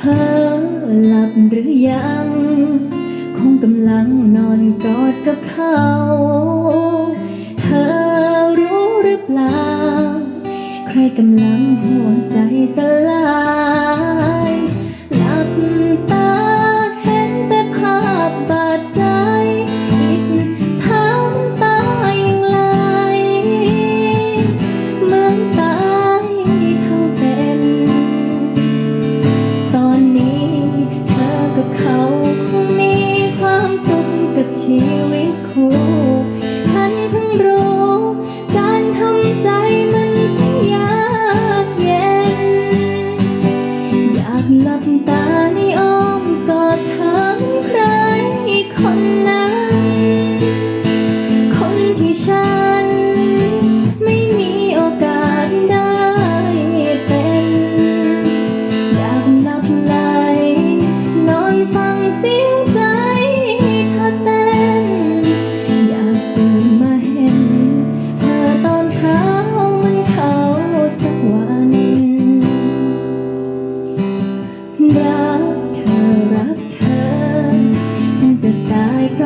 ธอหลับหรือยัง คงกำลังนอนกอดกับเขา เธอรู้หรือเปล่า ใครกำลังหัวใจส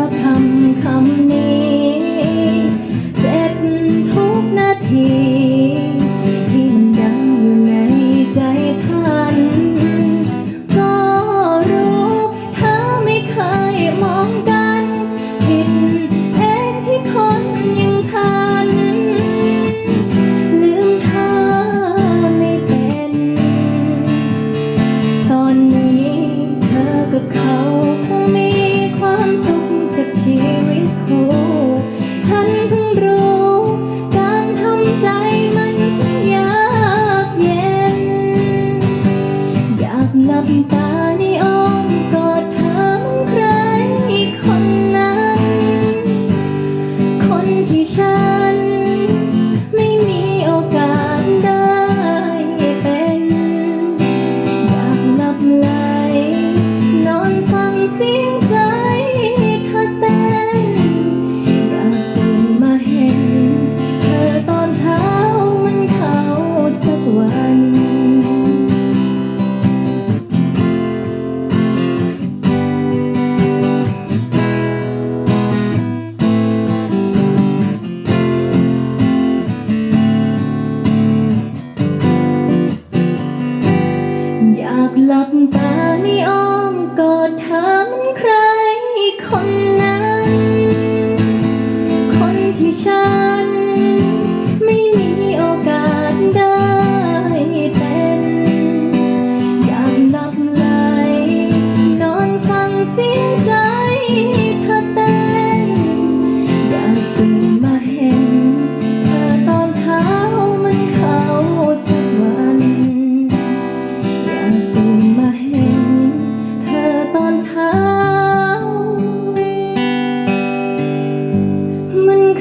ะคำคำนี้ เจ็บทุกนาที ที่มันดังอยู่ในใจท่านก็รู้เธอไม่เคยมองกันผิด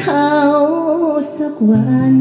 เขาสักวัน